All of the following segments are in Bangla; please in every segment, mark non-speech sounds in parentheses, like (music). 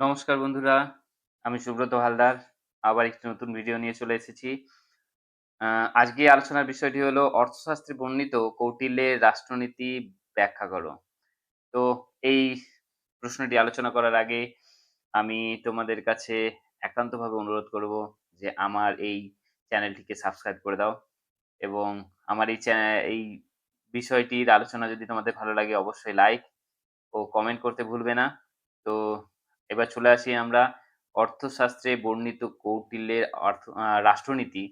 নমস্কার বন্ধুরা, আমি সুব্রত হালদার। আবার একটি নতুন ভিডিও নিয়ে চলে এসেছি। আজকে আলোচনার বিষয়টি হলো অর্থশাস্ত্রে বর্ণিত কৌটিল্যের রাষ্ট্রনীতি ব্যাখ্যা করো। তো এই প্রশ্নটি আলোচনা করার আগে আমি তোমাদের কাছে একান্তভাবে অনুরোধ করব যে আমার এই চ্যানেলটিকে সাবস্ক্রাইব করে দাও এবং আমার এই এই বিষয়টির আলোচনা যদি তোমাদের ভালো লাগে অবশ্যই লাইক ও কমেন্ট করতে ভুলবে না। তো এবার চলে আসি আমরা অর্থশাস্ত্রে বর্ণিত কৌটিল্যের অর্থ রাষ্ট্রনীতি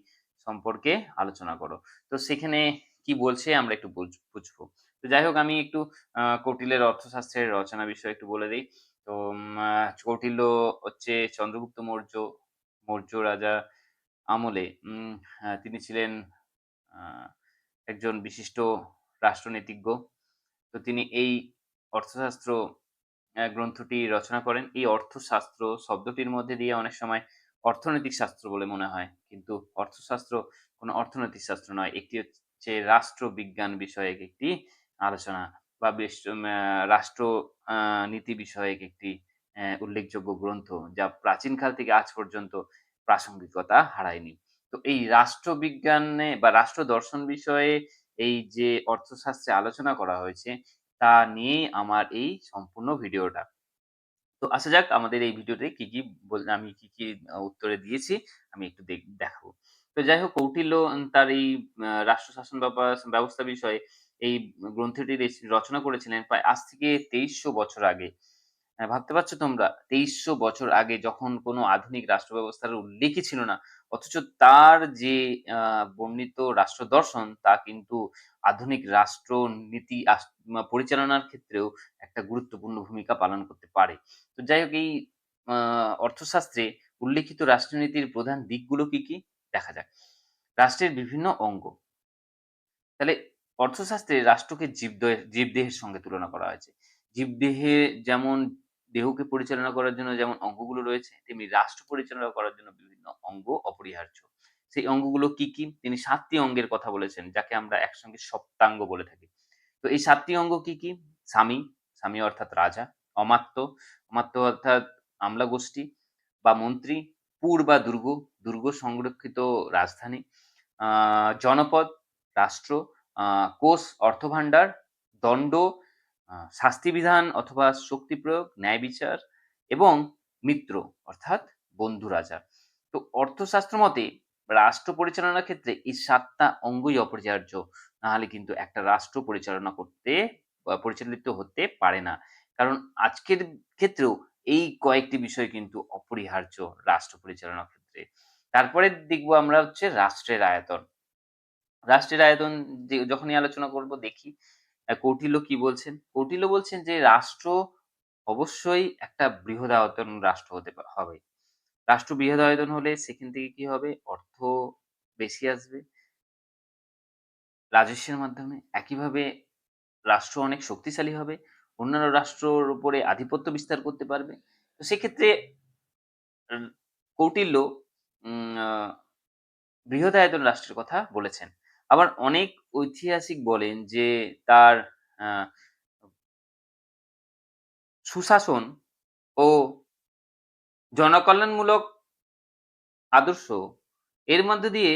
সম্পর্কে আলোচনা করো। তো সেখানে কি বলছে আমরা একটু বুঝ বুঝব। তো যাই হোক আমি একটু কৌটিল্যের অর্থশাস্ত্রের রচনা বিষয়ে একটু বলে দিই তো কৌটিল্য হচ্ছে চন্দ্রগুপ্ত মৌর্য, মৌর্য রাজা আমলে তিনি ছিলেন একজন বিশিষ্ট রাষ্ট্রনীতিজ্ঞ। তো তিনি এই অর্থশাস্ত্র গ্রন্থটি রচনা করেন। এই অর্থশাস্ত্র শব্দটির মধ্যে দিয়ে অনেক সময় অর্থনৈতিক শাস্ত্র বলে মনে হয়। কিন্তু অর্থশাস্ত্র কোনো অর্থনৈতিক শাস্ত্র নয়। একটি হচ্ছে রাষ্ট্রবিজ্ঞান বিষয়ক একটি আলোচনা বা রাষ্ট্র নীতি বিষয়ক একটি উল্লেখযোগ্য গ্রন্থ যা প্রাচীনকাল থেকে আজ পর্যন্ত প্রাসঙ্গিকতা হারায়নি। তো এই রাষ্ট্রবিজ্ঞানে বা রাষ্ট্র দর্শন বিষয়ে এই যে অর্থশাস্ত্রে আলোচনা করা হয়েছে তা নিয়ে আমার এই সম্পূর্ণ ভিডিওটা। তো আসা যাক আমাদের এই ভিডিওতে কি, কি আমি কি, কি উত্তরে দিয়েছি আমি একটু দেখাবো। তো যাই হোক কৌটিল্য তার এই রাষ্ট্র শাসন ব্যবস্থা বিষয়ে এই গ্রন্থটি রচনা করেছিলেন প্রায় আজ থেকে তেইশশো বছর আগে। হ্যাঁ, ভাবতে পারছ তোমরা? তেইশশো বছর আগে যখন কোনো আধুনিক রাষ্ট্র ব্যবস্থার উল্লেখই ছিল না। অথচ তার যে বর্ণিত রাষ্ট্র দর্শন তা কিন্তু আধুনিক রাষ্ট্রনীতি আস মা পরিচালনার ক্ষেত্রেও একটা গুরুত্বপূর্ণ ভূমিকা পালন করতে পারে। তো যাই হোক এই অর্থশাস্ত্রে উল্লেখিত রাষ্ট্রনীতির প্রধান দিকগুলো কি, কি? দেখা যাক। রাষ্ট্রের বিভিন্ন অঙ্গ। তাহলে অর্থশাস্ত্রে রাষ্ট্রকে জীবদয়ে জীবদেহের সঙ্গে তুলনা করা হয়েছে। জীবদেহে যেমন দেহকে পরিচালনা করার জন্য যেমন অঙ্গগুলো রয়েছে, তেমনি রাষ্ট্র পরিচালনা করার জন্য বিভিন্ন অঙ্গ অপরিহার্য। সেই অঙ্গগুলো কি, কি? তিনি সাতটি অঙ্গের কথা বলেছেন, যাকে আমরা একসঙ্গে সপ্তাঙ্গ বলে থাকি। তো এই সাতটি অঙ্গ কি, কি? স্বামী, স্বামী অর্থাৎ রাজা, অমাত্য, অমাত্য অর্থাৎ আমলা গোষ্ঠী বা মন্ত্রী, পুর বা দুর্গ, দুর্গ সংরক্ষিত রাজধানী, আ জনপদ, রাষ্ট্র, আ কোষ, অর্থভান্ডার, দণ্ড, শাস্তিবিধান অথবা শক্তি প্রয়োগ, ন্যায় বিচার এবং মিত্র অর্থাৎ বন্ধু রাজা। তো অর্থশাস্ত্র মতে রাষ্ট্র পরিচালনার ক্ষেত্রে এই ৭ টা অঙ্গই অপরিহার্য। নাহলে কিন্তু একটা রাষ্ট্র পরিচালনা করতে পরিচালিত হতে পারে না। কারণ আজকের ক্ষেত্রেও এই কয়েকটি বিষয় কিন্তু অপরিহার্য রাষ্ট্র পরিচালনার ক্ষেত্রে। তারপরে দেখব আমরা হচ্ছে রাষ্ট্রের আয়তন। রাষ্ট্রের আয়তন যখনই আলোচনা করব দেখি কৌটিল্য কি বলছেন? কৌটিল্য বলছেন যে, রাষ্ট্র অবশ্যই একটা বৃহদায়তন রাষ্ট্র হতে হবে। রাষ্ট্র বৃহদায়তন হলে সেখান থেকে কি হবে? অর্থ বেশি আসবে রাজস্বের মাধ্যমে। একইভাবে রাষ্ট্র অনেক শক্তিশালী হবে। অন্যান্য রাষ্ট্রর উপরে আধিপত্য বিস্তার করতে পারবে। তো সেক্ষেত্রে কৌটিল্য উম বৃহদায়তন রাষ্ট্রের কথা বলেছেন। আবার অনেক ঐতিহাসিক বলেন যে তার সুশাসন ও জনকল্যাণমূলক আদর্শ এর মধ্য দিয়ে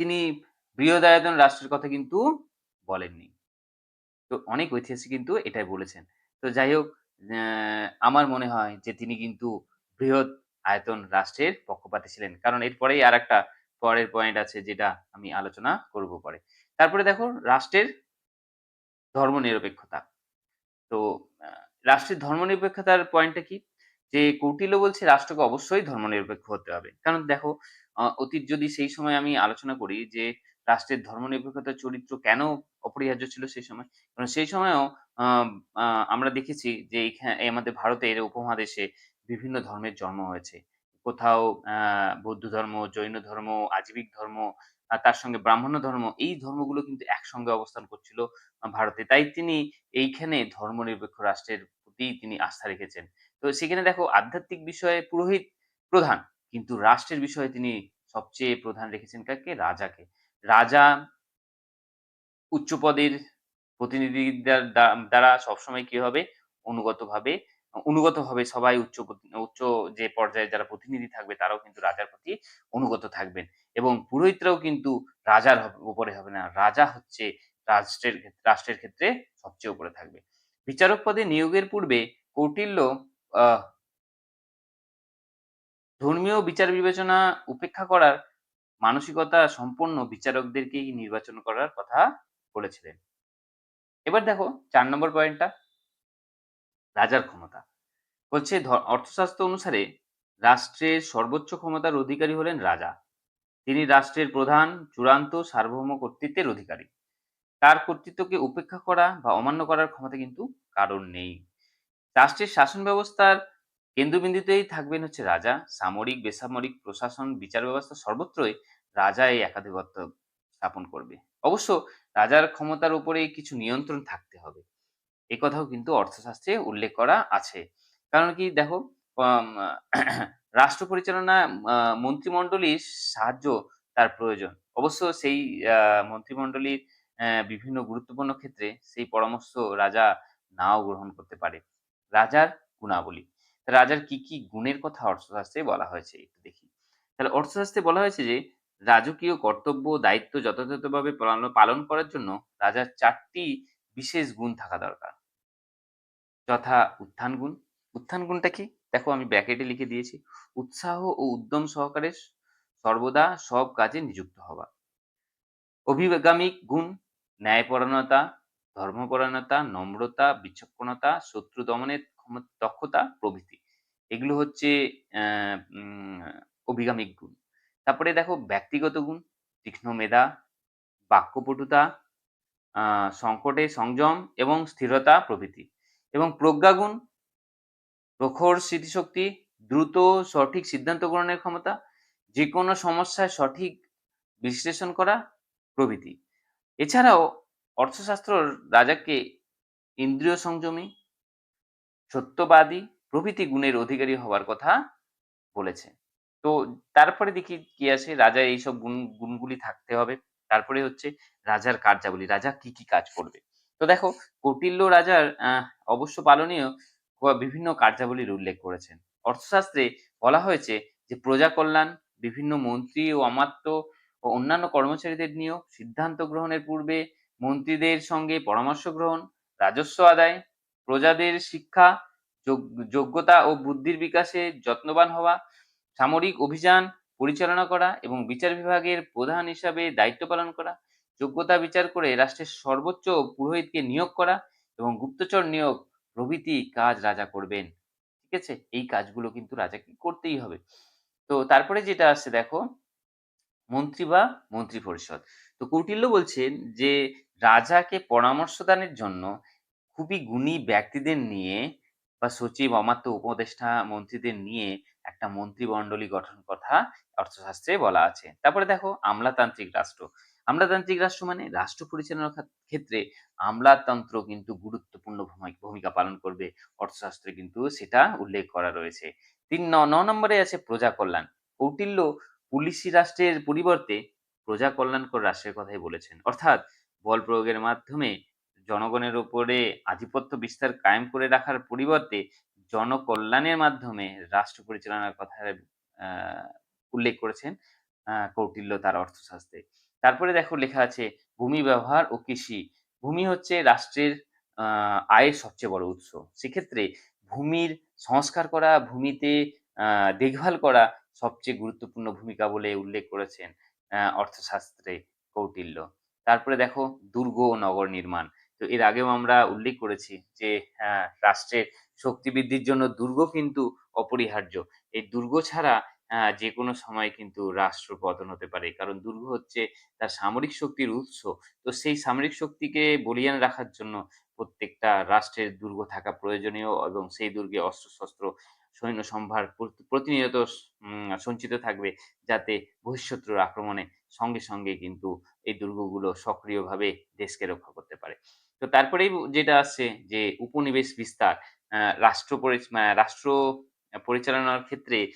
তিনি বৃহদায়তন রাষ্ট্রের কথা কিন্তু বলেননি। তো অনেক ঐতিহাসিক কিন্তু এটাই বলেছেন। তো যাই হোক আমার মনে হয় যে তিনি কিন্তু বৃহৎ আয়তন রাষ্ট্রের পক্ষপাতী ছিলেন। কারণ এরপরেই আরেকটা পরের পয়েন্ট আছে যেটা আমি আলোচনা করব পরে। তারপরে দেখো, রাষ্ট্রের ধর্মনিরপেক্ষতা। তো রাষ্ট্রের ধর্মনিরপেক্ষতার পয়েন্টটা কি? যে কৌটিল্য বলছে, রাষ্ট্রকে অবশ্যই ধর্মনিরপেক্ষ হতে হবে। কারণ দেখো অতীত যদি সেই সময় আমি আলোচনা করি যে রাষ্ট্রের ধর্মনিরপেক্ষতার চরিত্র কেন অপরিহার্য ছিল সেই সময়? কারণ সেই সময়ও আমরা দেখেছি যে এই আমাদের ভারতের উপমহাদেশে বিভিন্ন ধর্মের জন্ম হয়েছে। কোথাও বৌদ্ধ ধর্ম, জৈন ধর্ম, আজীবিক ধর্ম, তার সঙ্গে ব্রাহ্মণ্য ধর্ম এই ধর্মগুলো কিন্তু একসঙ্গে অবস্থান করছিল ভারতে। তাই তিনি এইখানে ধর্মনিরপেক্ষ রাষ্ট্রের প্রতি তিনি আস্থা রেখেছেন। তো সেখানে দেখো আধ্যাত্মিক বিষয়ে পুরোহিত প্রধান, কিন্তু রাষ্ট্রের বিষয়ে তিনি সবচেয়ে প্রধান রেখেছেন কাকে? রাজাকে। রাজা উচ্চ পদের প্রতিনিধিদের দ্বা দ্বারা সবসময় কি হবে? অনুগতভাবে অনুগতভাবে সবাই উচ্চ উচ্চ যে পর্যায়ে যারা প্রতিনিধি থাকবে তারাও কিন্তু রাজার প্রতি অনুগত থাকবেন। এবং পুরোহিতরাও কিন্তু রাজার উপরে হবে না। রাজা হচ্ছে রাষ্ট্রের রাষ্ট্রের ক্ষেত্রে সবচেয়ে উপরে থাকবে। বিচারক পদে নিয়োগের পূর্বে কৌটিল্য ধর্মীয় বিচার বিবেচনা উপেক্ষা করার মানসিকতা সম্পন্ন বিচারকদেরকেই নির্বাচন করার কথা বলেছিলেন। এবার দেখো, চার নম্বর পয়েন্টটা রাজার ক্ষমতা। বলছে অর্থশাস্ত্র অনুসারে রাষ্ট্রের সর্বোচ্চ ক্ষমতার অধিকারী হলেন রাজা। তিনি রাষ্ট্রের প্রধান, চূড়ান্ত সার্বভৌম কর্তৃত্বের অধিকারী। তার কর্তৃত্বকে উপেক্ষা করা বা অমান্য করার ক্ষমতা কিন্তু কারণ নেই। রাষ্ট্রের শাসন ব্যবস্থার কেন্দ্রবিন্দুতেই থাকবেন হচ্ছে রাজা। সামরিক, বেসামরিক প্রশাসন, বিচার ব্যবস্থা সর্বত্রই রাজা এই একাধিপত্য স্থাপন করবে। অবশ্য রাজার ক্ষমতার উপরে কিছু নিয়ন্ত্রণ থাকতে হবে। এ কথাও কিন্তু অর্থশাস্ত্রে উল্লেখ করা আছে। কারণ কি দেখো (clears throat) রাষ্ট্র পরিচালনা মন্ত্রিমণ্ডলীর সাহায্য তার প্রয়োজন। অবশ্য সেই মন্ত্রিমণ্ডলীর বিভিন্ন গুরুত্বপূর্ণ ক্ষেত্রে সেই পরামর্শ রাজা নাও গ্রহণ করতে পারে। রাজার গুণাবলী। রাজার কি কি গুণের কথা অর্থশাস্ত্রে বলা হয়েছে একটু দেখি। তাহলে অর্থশাস্ত্রে বলা হয়েছে যে, রাজকীয় কর্তব্য দায়িত্ব যথাযথভাবে পালন করার জন্য রাজার চারটি বিশেষ গুণ থাকা দরকার। যথা উত্থান গুণ। উত্থান গুণটা কি? দেখো আমি ব্র্যাকেটে লিখে দিয়েছি। উৎসাহ ও উদ্যম সহকারে সর্বদা সব কাজে নিযুক্ত হওয়া। অভিগামিক গুণ, ন্যায়পরায়ণতা, ধর্মপরায়ণতা, নম্রতা, বিচক্ষণতা, শত্রু দমনের দক্ষতা, প্রভৃতি। এগুলো হচ্ছে অভিগামিক গুণ। তারপরে দেখো ব্যক্তিগত গুণ, তীক্ষ্ণ মেধা, বাক্যপটুতা সংকটে সংযম এবং স্থিরতা প্রভৃতি। এবং প্রজ্ঞাগুণ, প্রখর স্মৃতিশক্তি, দ্রুত সঠিক সিদ্ধান্ত গ্রহণের ক্ষমতা যে কোনো সমস্যায় সঠিক বিশ্লেষণ করা প্রভৃতি। এছাড়াও অর্থশাস্ত্র রাজাকে ইন্দ্রিয় সংযমী, সত্যবাদী প্রভৃতি গুণের অধিকারী হওয়ার কথা বলেছে। তো তারপরে দেখি কি আছে, রাজা এইসব গুণ, গুণগুলি থাকতে হবে। তারপরে হচ্ছে রাজার কার্যাবলী, রাজা কি কি কাজ করবে? তো দেখো, কৌটিল্য রাজার অবশ্য পালনীয় বিভিন্ন কার্যাবলীর উল্লেখ করেছেন। অর্থশাস্ত্রে বলা হয়েছে যে, প্রজা কল্যাণ, বিভিন্ন মন্ত্রী ও অমাত্য ও অন্যান্য কর্মচারীদের নিয়োগ, সিদ্ধান্ত গ্রহণের পূর্বে মন্ত্রীদের সঙ্গে পরামর্শ গ্রহণ, রাজস্ব আদায়, প্রজাদের শিক্ষা, যোগ- যোগ্যতা ও বুদ্ধির বিকাশে যত্নবান হওয়া, সামরিক অভিযান পরিচালনা করা এবং বিচার বিভাগের প্রধান হিসাবে দায়িত্ব পালন করা, যোগ্যতা বিচার করে রাষ্ট্রের সর্বোচ্চ পুরোহিতকে নিয়োগ করা এবং গুপ্তচর নিয়োগ প্রভৃতি কাজ রাজা করবেন। ঠিক আছে? এই কাজগুলো কিন্তু রাজাকে করতেই হবে। তো তারপরে যেটা আসছে দেখো, মন্ত্রী বা মন্ত্রী পরিষদ। তো কৌটিল্য বলছেন যে, রাজাকে পরামর্শ দানের জন্য খুবই গুণী ব্যক্তিদের নিয়ে বা সচিব, অমাত্য উপদেষ্টা মন্ত্রীদের নিয়ে একটা মন্ত্রিমণ্ডলী গঠন কথা অর্থশাস্ত্রে বলা আছে। তারপরে দেখো, আমলাতান্ত্রিক রাষ্ট্র। আমলাতান্ত্রিক রাষ্ট্র মানে রাষ্ট্র পরিচালনার ক্ষেত্রে আমলাতন্ত্র কিন্তু গুরুত্বপূর্ণ ভূমিকা পালন করবে। অর্থশাস্ত্রে কিন্তু সেটা উল্লেখ করা রয়েছে। তিন ন নম্বরে আছে প্রজা কল্যাণ। কৌটিল্য পুলিশি রাষ্ট্রের পরিবর্তে প্রজা কল্যাণকর রাষ্ট্রের কথাই বলেছেন। অর্থাৎ বল প্রয়োগের মাধ্যমে জনগণের উপরে আধিপত্য বিস্তার কায়েম করে রাখার পরিবর্তে জনকল্যাণের মাধ্যমে রাষ্ট্র পরিচালনার কথা উল্লেখ করেছেন কৌটিল্য তার অর্থশাস্ত্রে। তারপরে দেখো লেখা আছে ভূমি ব্যবহার ও কৃষি। ভূমি হচ্ছে রাষ্ট্রের আয়ের সবচেয়ে বড় উৎস। সেক্ষেত্রে ভূমির সংস্কার করা, ভূমিতে দেখভাল করা সবচেয়ে গুরুত্বপূর্ণ ভূমিকা বলে উল্লেখ করেছেন অর্থশাস্ত্রে কৌটিল্য। তারপরে দেখো দুর্গ ও নগর নির্মাণ। তো এর আগেও আমরা উল্লেখ করেছি যে রাষ্ট্রের শক্তি বৃদ্ধির জন্য দুর্গ কিন্তু অপরিহার্য। এই দুর্গ ছাড়া যে কোনো সময় কিন্তু রাষ্ট্র পতন হতে পারে। কারণ দুর্গ হচ্ছে তার সামরিক শক্তির উৎস। তো সেই সামরিক শক্তিকে বলিয়ান রাখার জন্য প্রত্যেকটা রাষ্ট্রের দুর্গ থাকা প্রয়োজনীয় এবং সেই দুর্গে অস্ত্রশস্ত্র সৈন্য সম্ভার প্রতি- প্রতিনিয়ত সঞ্চিত থাকবে যাতে বহিঃশত্রুর আক্রমণে সঙ্গে সঙ্গে কিন্তু এই দুর্গগুলো সক্রিয়ভাবে দেশকে রক্ষা করতে পারে। তো তারপরেই যেটা আসছে যে উপনিবেশ বিস্তার আহ, রাষ্ট্র পরি- আহ, রাষ্ট্র পরিচালনার ক্ষেত্রে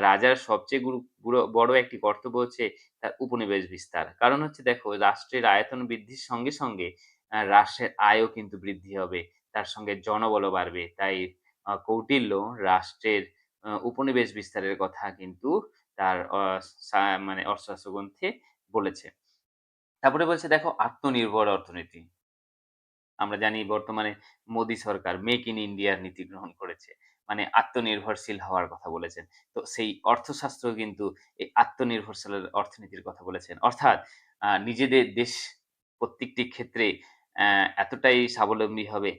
রাজার সবচেয়ে গুরু- বড় একটি কর্তব্য হচ্ছে তার উপনিবেশ বিস্তার কারণ হচ্ছে দেখো, রাষ্ট্রের আয়তন বৃদ্ধির সঙ্গে সঙ্গে রাষ্ট্রের আয়ও কিন্তু বৃদ্ধি হবে তার সঙ্গে জনবলও বাড়বে তাই কৌটিল্য রাষ্ট্রের উপনিবেশ বিস্তারের কথা কিন্তু তার মানে অর্থশাস্ত্র গ্রন্থে বলেছে। তারপরে বলছে দেখো, আত্মনির্ভর অর্থনীতি। আমরা জানি বর্তমানে মোদী সরকার মেক ইন ইন্ডিয়ার নীতি গ্রহণ করেছে। মানে আত্মনির্ভরশীল হওয়ার কথা বলেছেন। তো সেই অর্থশাস্ত্র কিন্তু এই আত্মনির্ভরশীলের অর্থনীতির কথা বলেছেন। অর্থাৎ নিজেদের দেশ প্রত্যেকটি ক্ষেত্রে এতটাই স্বাবলম্বী হবে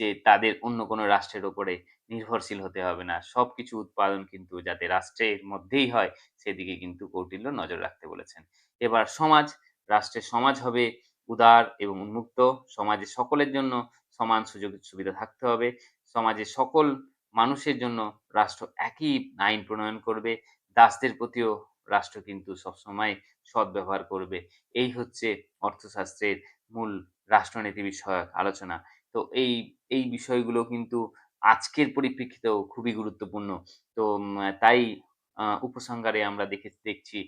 যে তাদের অন্য কোনো রাষ্ট্রের উপরে নির্ভরশীল হতে হবে না। সবকিছু উৎপাদন কিন্তু যাতে রাষ্ট্রের মধ্যেই হয় সেদিকে কিন্তু কৌটিল্য নজর রাখতে বলেছেন। এবার সমাজ, রাষ্ট্রের সমাজ হবে উদার এবং উন্মুক্ত। সমাজে সকলের জন্য সমান সুযোগ সুবিধা থাকতে হবে। সমাজের সকল মানুষের জন্য রাষ্ট্র একই আইন প্রণয়ন করবে। দাসদের প্রতিও রাষ্ট্র কিন্তু সবসময় সদ্ব্যবহার করবে। এই হচ্ছে অর্থশাস্ত্রের মূল রাষ্ট্রনীতি বিষয়ক আলোচনা। তো এই, এই বিষয়গুলো কিন্তু আজকের পরিপ্রেক্ষিতেও খুবই গুরুত্বপূর্ণ। তো তাই উপসংহারে আমরা দেখে দেখছি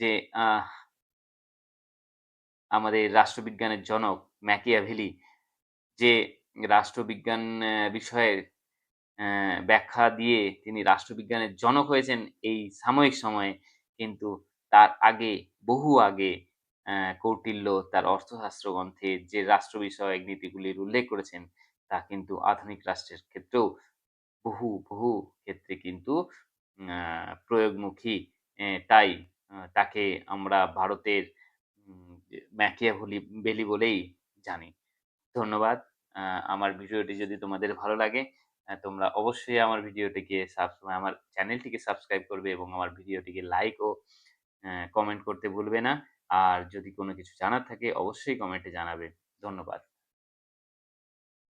যে আমাদের রাষ্ট্রবিজ্ঞানের জনক ম্যাকিয়াভেলি যে রাষ্ট্রবিজ্ঞান বিষয়ের ব্যাখ্যা দিয়ে তিনি রাষ্ট্রবিজ্ঞানের জনক হয়েছেন এই সাময়িক সময়ে। কিন্তু তার আগে, বহু আগে কৌটিল্য তার অর্থশাস্ত্র গ্রন্থে যে রাষ্ট্র বিষয়ক নীতিগুলির উল্লেখ করেছেন, তা কিন্তু আধুনিক রাষ্ট্রের ক্ষেত্রেও বহু, বহু ক্ষেত্রে কিন্তু প্রয়োগমুখী। তাই তাকে আমরা ভারতের ম্যাকিয়াভেলি ভেলি বলেই জানি। ধন্যবাদ। আমার ভিডিওটি যদি তোমাদের ভালো লাগে আ তোমরা অবশ্যই আমার ভিডিওটিকে সাবস আমার চ্যানেলটিকে সাবস্ক্রাইব করবে এবং আমার ভিডিওটিকে লাইক ও কমেন্ট করতে ভুলবে না। আর যদি কোনো কিছু জানার থাকে, অবশ্যই কমেন্টে জানাবে। ধন্যবাদ।